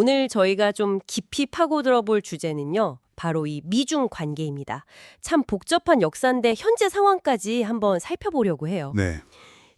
오늘 저희가 좀 깊이 파고들어 볼 주제는요. 바로 이 미중 관계입니다. 참 복잡한 역사인데 현재 상황까지 한번 살펴보려고 해요. 네.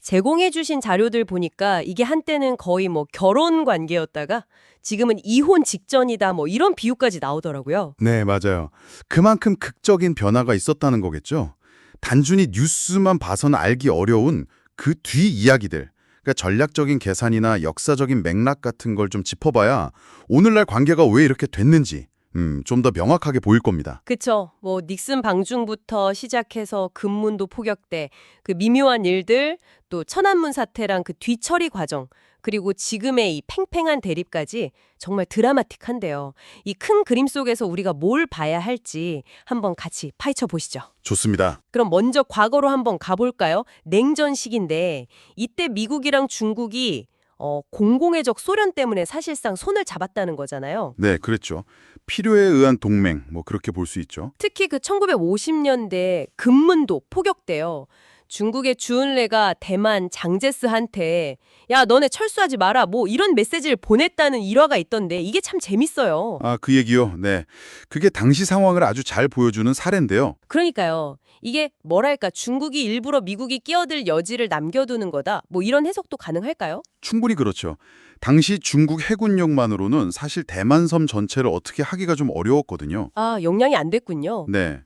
제공해 주신 자료들 보니까 이게 한때는 거의 뭐 결혼 관계였다가 지금은 이혼 직전이다 뭐 이런 비유까지 나오더라고요. 네, 맞아요. 그만큼 극적인 변화가 있었다는 거겠죠. 단순히 뉴스만 봐서는 알기 어려운 그 뒤 이야기들. 그러니까 전략적인 계산이나 역사적인 맥락 같은 걸 좀 짚어봐야 오늘날 관계가 왜 이렇게 됐는지 음, 좀 더 명확하게 보일 겁니다. 그쵸. 뭐 닉슨 방중부터 시작해서 금문도 포격대, 그 미묘한 일들, 또 천안문 사태랑 그 뒤처리 과정, 그리고 지금의 이 팽팽한 대립까지 정말 드라마틱한데요. 이 큰 그림 속에서 우리가 뭘 봐야 할지 한번 같이 파헤쳐 보시죠. 좋습니다. 그럼 먼저 과거로 한번 가볼까요? 냉전 시기인데 이때 미국이랑 중국이 어, 공공의 적 소련 때문에 사실상 손을 잡았다는 거잖아요. 네, 그랬죠. 필요에 의한 동맹, 뭐 그렇게 볼 수 있죠. 특히 그 1950년대 금문도 포격돼요. 중국의 주은래가 대만 장제스한테 야 너네 철수하지 마라 뭐 이런 메시지를 보냈다는 일화가 있던데 이게 참 재밌어요. 아, 그 얘기요. 네. 그게 당시 상황을 아주 잘 보여주는 사례인데요. 그러니까요. 이게 뭐랄까 중국이 일부러 미국이 끼어들 여지를 남겨두는 거다. 뭐 이런 해석도 가능할까요? 충분히 그렇죠. 당시 중국 해군력만으로는 사실 대만섬 전체를 어떻게 하기가 좀 어려웠거든요. 아 영향이 안 됐군요. 네.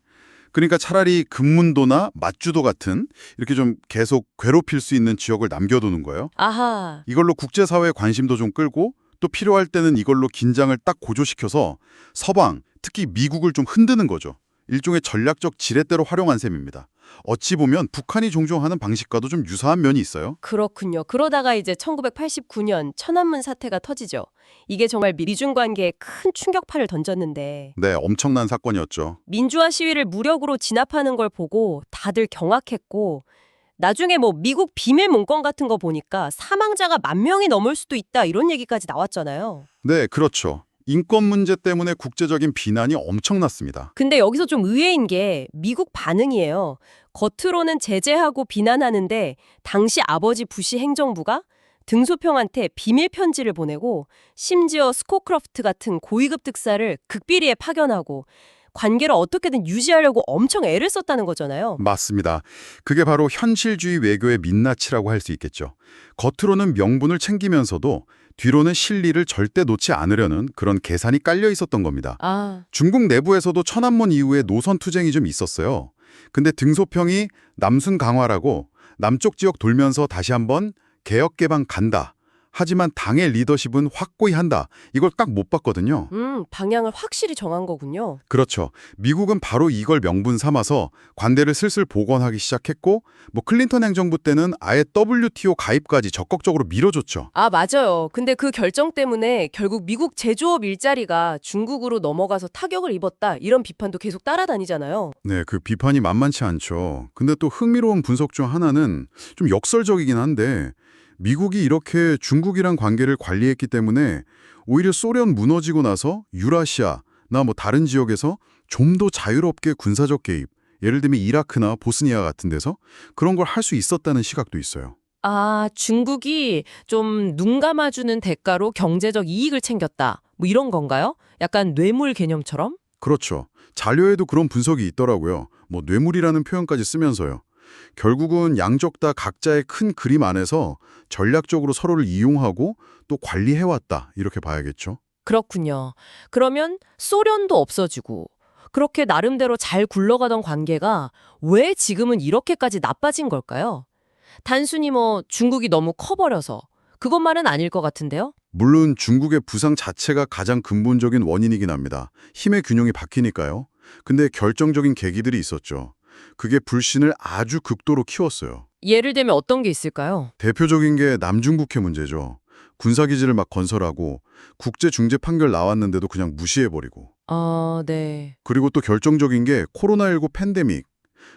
그러니까 차라리 금문도나 맞주도 같은 이렇게 좀 계속 괴롭힐 수 있는 지역을 남겨두는 거예요. 아하. 이걸로 국제사회의 관심도 좀 끌고 또 필요할 때는 이걸로 긴장을 딱 고조시켜서 서방, 특히 미국을 좀 흔드는 거죠. 일종의 전략적 지렛대로 활용한 셈입니다. 어찌 보면 북한이 종종 하는 방식과도 좀 유사한 면이 있어요. 그렇군요. 그러다가 이제 1989년 천안문 사태가 터지죠. 이게 정말 미중 관계에 큰 충격파를 던졌는데 네, 엄청난 사건이었죠. 민주화 시위를 무력으로 진압하는 걸 보고 다들 경악했고 나중에 뭐 미국 비밀 문건 같은 거 보니까 사망자가 만 명이 넘을 수도 있다 이런 얘기까지 나왔잖아요. 네, 그렇죠. 인권 문제 때문에 국제적인 비난이 엄청났습니다. 근데 여기서 좀 의외인 게 미국 반응이에요. 겉으로는 제재하고 비난하는데 당시 아버지 부시 행정부가 등소평한테 비밀 편지를 보내고 심지어 스코크로프트 같은 고위급 특사를 극비리에 파견하고 관계를 어떻게든 유지하려고 엄청 애를 썼다는 거잖아요. 맞습니다. 그게 바로 현실주의 외교의 민낯이라고 할 수 있겠죠. 겉으로는 명분을 챙기면서도 뒤로는 실리를 절대 놓지 않으려는 그런 계산이 깔려 있었던 겁니다. 아, 중국 내부에서도 천안문 이후에 노선 투쟁이 좀 있었어요. 근데 등소평이 남순 강화라고 남쪽 지역 돌면서 다시 한번 개혁 개방 간다. 하지만 당의 리더십은 확고히 한다. 이걸 딱 못 봤거든요. 음, 방향을 확실히 정한 거군요. 그렇죠. 미국은 바로 이걸 명분 삼아서 관대를 슬슬 복원하기 시작했고 뭐 클린턴 행정부 때는 아예 WTO 가입까지 적극적으로 밀어줬죠. 아, 맞아요. 근데 그 결정 때문에 결국 미국 제조업 일자리가 중국으로 넘어가서 타격을 입었다. 이런 비판도 계속 따라다니잖아요. 네, 그 비판이 만만치 않죠. 근데 또 흥미로운 분석 중 하나는 좀 역설적이긴 한데 미국이 이렇게 중국이랑 관계를 관리했기 때문에 오히려 소련 무너지고 나서 유라시아나 뭐 다른 지역에서 좀 더 자유롭게 군사적 개입, 예를 들면 이라크나 보스니아 같은 데서 그런 걸 할 수 있었다는 시각도 있어요. 아, 중국이 좀 눈 감아주는 대가로 경제적 이익을 챙겼다. 뭐 이런 건가요? 약간 뇌물 개념처럼? 그렇죠. 자료에도 그런 분석이 있더라고요. 뭐 뇌물이라는 표현까지 쓰면서요. 결국은 양쪽 다 각자의 큰 그림 안에서 전략적으로 서로를 이용하고 또 관리해왔다 이렇게 봐야겠죠. 그렇군요. 그러면 소련도 없어지고 그렇게 나름대로 잘 굴러가던 관계가 왜 지금은 이렇게까지 나빠진 걸까요? 단순히 뭐 중국이 너무 커버려서 그것만은 아닐 것 같은데요? 물론 중국의 부상 자체가 가장 근본적인 원인이긴 합니다. 힘의 균형이 바뀌니까요. 근데 결정적인 계기들이 있었죠. 그게 불신을 아주 극도로 키웠어요. 예를 들면 어떤 게 있을까요? 대표적인 게 남중국해 문제죠. 군사기지를 막 건설하고 국제중재 판결 나왔는데도 그냥 무시해버리고. 아, 네. 그리고 또 결정적인 게 코로나19 팬데믹.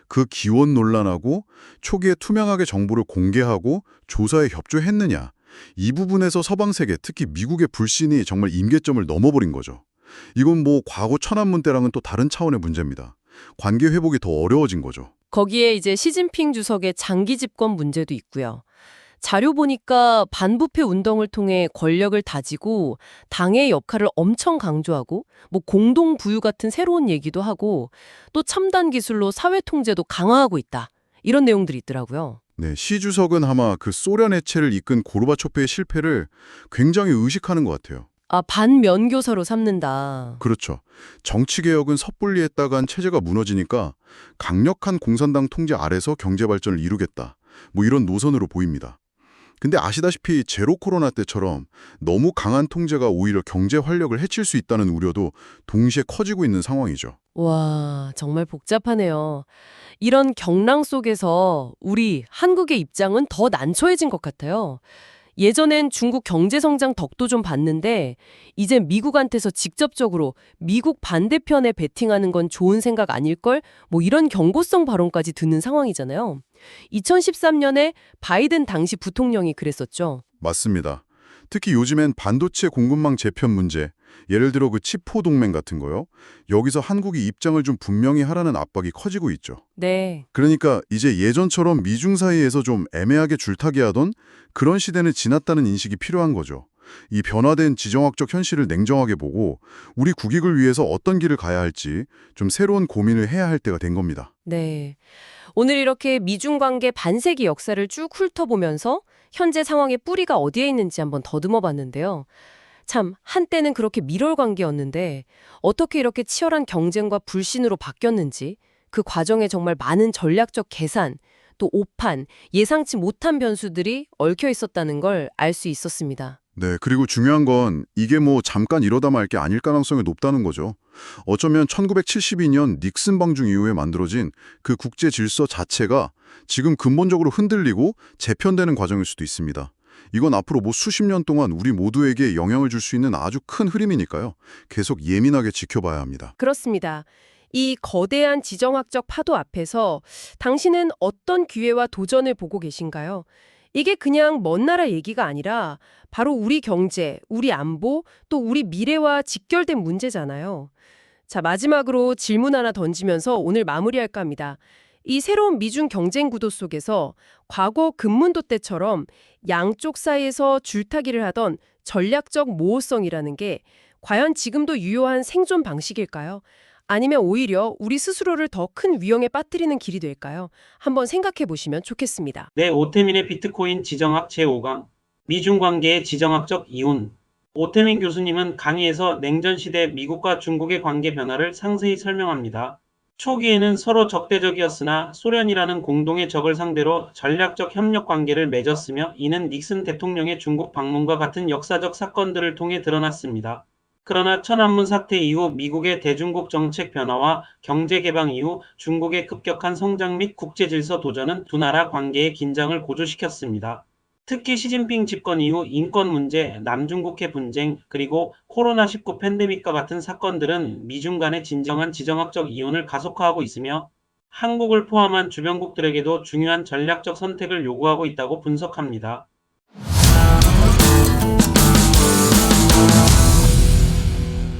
그 기원 논란하고 초기에 투명하게 정보를 공개하고 조사에 협조했느냐. 이 부분에서 서방 세계, 특히 미국의 불신이 정말 임계점을 넘어버린 거죠. 이건 뭐 과거 천안문 때랑은 또 다른 차원의 문제입니다. 관계 회복이 더 어려워진 거죠. 거기에 이제 시진핑 주석의 장기 집권 문제도 있고요. 자료 보니까 반부패 운동을 통해 권력을 다지고 당의 역할을 엄청 강조하고 뭐 공동 부유 같은 새로운 얘기도 하고 또 첨단 기술로 사회 통제도 강화하고 있다. 이런 내용들이 있더라고요. 네, 시 주석은 아마 그 소련 해체를 이끈 고르바초프의 실패를 굉장히 의식하는 것 같아요. 아, 반면교사로 삼는다. 그렇죠. 정치개혁은 섣불리 했다간 체제가 무너지니까 강력한 공산당 통제 아래서 경제발전을 이루겠다. 뭐 이런 노선으로 보입니다. 근데 아시다시피 제로 코로나 때처럼 너무 강한 통제가 오히려 경제 활력을 해칠 수 있다는 우려도 동시에 커지고 있는 상황이죠. 와, 정말 복잡하네요. 이런 경랑 속에서 우리 한국의 입장은 더 난처해진 것 같아요. 예전엔 중국 경제 성장 덕도 좀 봤는데 이제 미국한테서 직접적으로 미국 반대편에 베팅하는 건 좋은 생각 아닐걸? 뭐 이런 경고성 발언까지 듣는 상황이잖아요. 2013년에 바이든 당시 부통령이 그랬었죠. 맞습니다. 특히 요즘엔 반도체 공급망 재편 문제, 예를 들어 그 치포 동맹 같은 거요. 여기서 한국이 입장을 좀 분명히 하라는 압박이 커지고 있죠. 네. 그러니까 이제 예전처럼 미중 사이에서 좀 애매하게 줄타기 하던 그런 시대는 지났다는 인식이 필요한 거죠. 이 변화된 지정학적 현실을 냉정하게 보고 우리 국익을 위해서 어떤 길을 가야 할지 좀 새로운 고민을 해야 할 때가 된 겁니다. 네. 오늘 이렇게 미중 관계 반세기 역사를 쭉 훑어보면서 현재 상황의 뿌리가 어디에 있는지 한번 더듬어 봤는데요. 참, 한때는 그렇게 밀월 관계였는데 어떻게 이렇게 치열한 경쟁과 불신으로 바뀌었는지 그 과정에 정말 많은 전략적 계산, 또 오판, 예상치 못한 변수들이 얽혀 있었다는 걸 알 수 있었습니다. 네, 그리고 중요한 건 이게 뭐 잠깐 이러다 말 게 아닐 가능성이 높다는 거죠. 어쩌면 1972년 닉슨 방중 이후에 만들어진 그 국제 질서 자체가 지금 근본적으로 흔들리고 재편되는 과정일 수도 있습니다. 이건 앞으로 뭐 수십 년 동안 우리 모두에게 영향을 줄 수 있는 아주 큰 흐름이니까요. 계속 예민하게 지켜봐야 합니다. 그렇습니다. 이 거대한 지정학적 파도 앞에서 당신은 어떤 기회와 도전을 보고 계신가요? 이게 그냥 먼 나라 얘기가 아니라 바로 우리 경제, 우리 안보, 또 우리 미래와 직결된 문제잖아요. 자, 마지막으로 질문 하나 던지면서 오늘 마무리할까 합니다. 이 새로운 미중 경쟁 구도 속에서 과거 금문도 때처럼 양쪽 사이에서 줄타기를 하던 전략적 모호성이라는 게 과연 지금도 유효한 생존 방식일까요? 아니면 오히려 우리 스스로를 더 큰 위험에 빠뜨리는 길이 될까요? 한번 생각해 보시면 좋겠습니다. 네, 오태민의 비트코인 지정학 제5강 미중 관계의 지정학적 이윤 오태민 교수님은 강의에서 냉전 시대 미국과 중국의 관계 변화를 상세히 설명합니다. 초기에는 서로 적대적이었으나 소련이라는 공동의 적을 상대로 전략적 협력 관계를 맺었으며 이는 닉슨 대통령의 중국 방문과 같은 역사적 사건들을 통해 드러났습니다. 그러나 천안문 사태 이후 미국의 대중국 정책 변화와 경제 개방 이후 중국의 급격한 성장 및 국제 질서 도전은 두 나라 관계의 긴장을 고조시켰습니다. 특히 시진핑 집권 이후 인권 문제, 남중국해 분쟁, 그리고 코로나19 팬데믹과 같은 사건들은 미중 간의 진정한 지정학적 이혼을 가속화하고 있으며 한국을 포함한 주변국들에게도 중요한 전략적 선택을 요구하고 있다고 분석합니다.